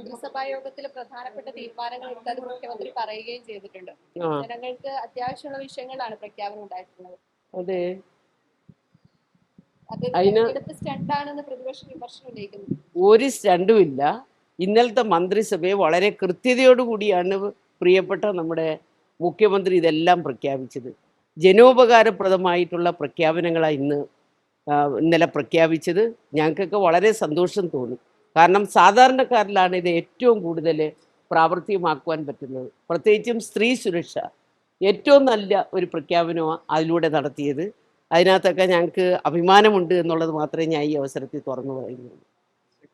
മന്ത്രിസഭാ യോഗത്തിൽ പ്രധാനപ്പെട്ട തീരുമാനങ്ങൾ എടുത്തത് മുഖ്യമന്ത്രി പറയുകയും ചെയ്തിട്ടുണ്ട്. ജനങ്ങൾക്ക് അത്യാവശ്യമുള്ള വിഷയങ്ങളാണ് പ്രഖ്യാപനം ഉണ്ടായിട്ടുള്ളത്. അതെ. ഒരു സ്റ്റണ്ടുമില്ല. ഇന്നലത്തെ മന്ത്രിസഭയെ വളരെ കൃത്യതയോടുകൂടിയാണ് പ്രിയപ്പെട്ട നമ്മുടെ മുഖ്യമന്ത്രി ഇതെല്ലാം പ്രഖ്യാപിച്ചത്. ജനോപകാരപ്രദമായിട്ടുള്ള പ്രഖ്യാപനങ്ങളാണ് ഇന്ന് ഇന്നലെ പ്രഖ്യാപിച്ചത്. ഞങ്ങൾക്കൊക്കെ വളരെ സന്തോഷം തോന്നി. കാരണം സാധാരണക്കാരിലാണ് ഇത് ഏറ്റവും കൂടുതൽ പ്രാവർത്തികമാക്കുവാൻ പറ്റുന്നത്. പ്രത്യേകിച്ചും സ്ത്രീ സുരക്ഷ ഏറ്റവും നല്ല ഒരു പ്രഖ്യാപനമാണ് അതിലൂടെ നടത്തിയത്. അതിനകത്തൊക്കെ ഞങ്ങൾക്ക് അഭിമാനമുണ്ട് എന്നുള്ളത് മാത്രമേ ഞാൻ ഈ അവസരത്തിൽ തുറന്നു പറയുന്നുള്ളൂ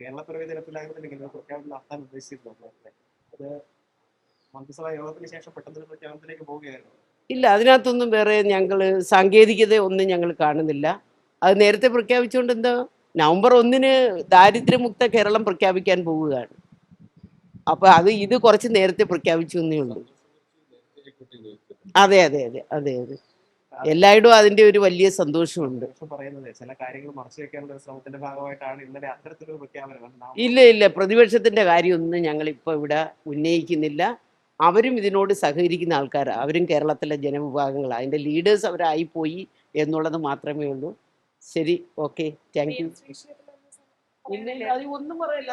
കേരള പിറവി ദിനത്തിലായിരുന്നില്ലെങ്കിൽ ഒരു പ്രഖ്യാപനം നടത്താൻ ഉദ്ദേശിച്ചിരുന്നു? അത് മന്ത്രിസഭാ യോഗത്തിന് ശേഷം പെട്ടെന്ന് പ്രഖ്യാപനത്തിലേക്ക് പോവുകയായിരുന്നു. ഇല്ല അതിനകത്തൊന്നും വേറെ ഞങ്ങൾ സാങ്കേതികത ഒന്നും ഞങ്ങൾ കാണുന്നില്ല. അത് നേരത്തെ പ്രഖ്യാപിച്ചുകൊണ്ട് എന്താ നവംബർ ഒന്നിന് ദാരിദ്ര്യമുക്ത കേരളം പ്രഖ്യാപിക്കാൻ പോവുകയാണ്. അപ്പോൾ അത് ഇത് കുറച്ച് നേരത്തെ പ്രഖ്യാപിച്ചു എന്നേ ഉള്ളൂ. അതെ അതെ അതെ അതെ അതെ. എല്ലായിടും അതിന്റെ ഒരു വലിയ സന്തോഷമുണ്ട്. ഇല്ല ഇല്ല. പ്രതിപക്ഷത്തിന്റെ കാര്യമൊന്നും ഞങ്ങൾ ഇപ്പൊ ഇവിടെ ഉന്നയിക്കുന്നില്ല. അവരും ഇതിനോട് സഹകരിക്കുന്ന ആൾക്കാരാണ് അവരും കേരളത്തിലെ ജനവിഭാഗങ്ങളാണ് അതിന്റെ ലീഡേഴ്സ് അവരായിപ്പോയി എന്നുള്ളത് മാത്രമേ ഉള്ളൂ. ശരി ഓക്കെ താങ്ക് യു ഒന്നും പറയില്ല